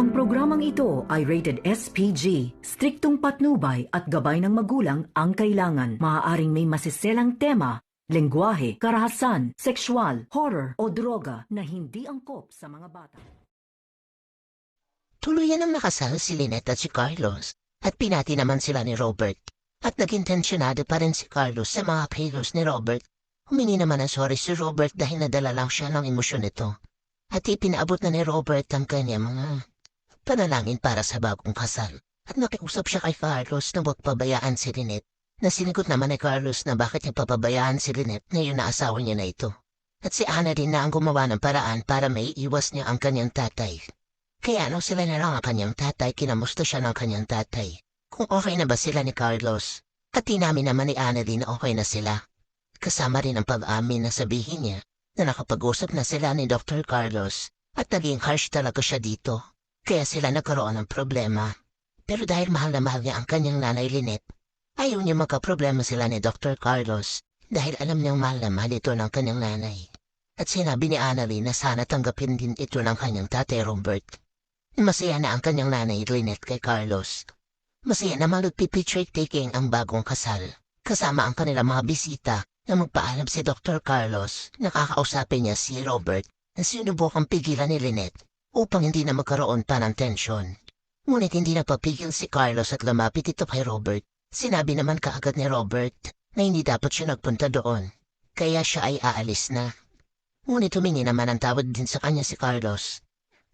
Ang programang ito ay rated SPG. Striktong patnubay at gabay ng magulang ang kailangan. Maaaring may masiselang tema, lengguwahe, karahasan, sexual, horror o droga na hindi angkop sa mga bata. Tuluyan ang nakasal si Lynette at si Carlos at pinati naman sila ni Robert. At naging tensyonado pa rin si Carlos sa mga kilos ni Robert. Humingi naman ng sorry si Robert dahil nadala lang siya ng emosyon nito. At ipinaabot na ni Robert ang kanya mga panalangin para sa bagong kasal. At nakiusap siya kay Carlos na huwag pabayaan si Lynette. Na sinigot naman ni Carlos na bakit niya papabayaan si Lynette na yun na asawa niya na ito. At si Ana din na ang gumawa ng paraan para may iwas niya ang kanyang tatay. Kaya nung sila na lang ang kanyang tatay, kinamusta siya ng kanyang tatay. Kung okay na ba sila ni Carlos. At tinamin naman ni Annalyn na okay na sila. Kasama rin ang pag-amin na sabihin niya na nakapag-usap na sila ni Dr. Carlos at naging harsh talaga siya dito. Kaya sila nagkaroon ng problema. Pero dahil mahal na mahal niya ang kanyang nanay Lynette, ayaw niya magka-problema sila ni Dr. Carlos dahil alam niyang mahal na mahal ito ng kanyang nanay. At sinabi ni Annalyn na sana tanggapin din ito ng kanyang tatay Robert. Masaya na ang kanyang nanay Lynette kay Carlos. Masaya na magpipicture taking ang bagong kasal. Kasama ang kanilang mga bisita na magpaalam si Dr. Carlos. Nakakausapin niya si Robert na sinubukang pigilan ni Lynette upang hindi na magkaroon pa ng tensyon. Ngunit hindi napapigil si Carlos at lumapit ito kay Robert. Sinabi naman kaagad ni Robert na hindi dapat siya nagpunta doon. Kaya siya ay aalis na. Ngunit humingi naman ang tawad din sa kanya si Carlos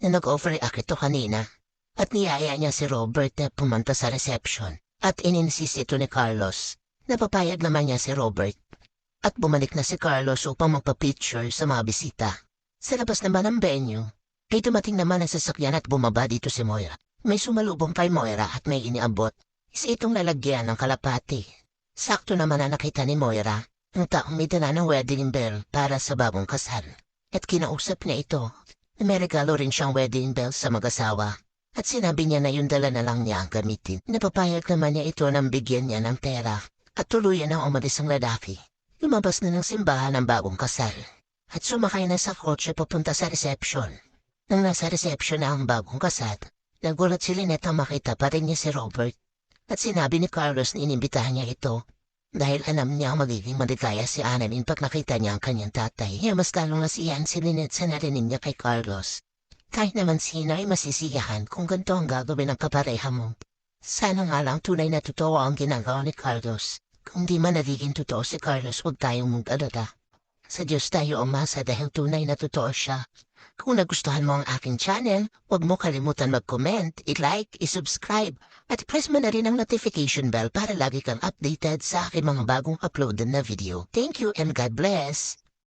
na nag-overreact ito kanina at niyaya niya si Robert na pumunta sa reception at ininsist ito ni Carlos na papayag naman niya si Robert at bumalik na si Carlos upang magpa-picture sa mga bisita. Sa labas naman ng venue, ay dumating naman ang sasakyan at bumaba dito si Moira. May sumalubong kay Moira at may iniabot. Isa itong lalagyan ng kalapati. Sakto naman na nakita ni Moira ang taong may dala ng wedding bell para sa bagong kasal. At kinausap niya ito may regalo rin siyang wedding bell sa mag-asawa. At sinabi niya na yung dala na lang niya ang gamitin. Napapayag naman niya ito nang bigyan niya ng pera. At tuluyan ang umalis ang lalaki. Lumabas na ng simbahan ng bagong kasal. At sumakay na sa kotse papunta sa reception. Nang nasa reception na ang bagong kasal, nagulat si Lynette ang makita pa rin niya si Robert. At sinabi ni Carlos na inimbitahan niya ito dahil alam niya magiging maligaya si Annalyn pag nakita niya ang kanyang tatay. Kaya mas lalo na si Anne si Lynette sa narinig niya kay Carlos. Kahit naman sino ay masisiyahan kung ganito ang gagawin ng kapareha mo. Sana nga lang tunay na totoo ang ginagawa ni Carlos. Kung di man nagiging totoo si Carlos, huwag tayong mag-alala. Sa Diyos tayo umasa dahil tunay na totoo siya. Kung nagustuhan mo ang aking channel, huwag mo kalimutan mag-comment, i-like, i-subscribe, at press mo na rin ang notification bell para lagi kang updated sa aking mga bagong upload na video. Thank you and God bless!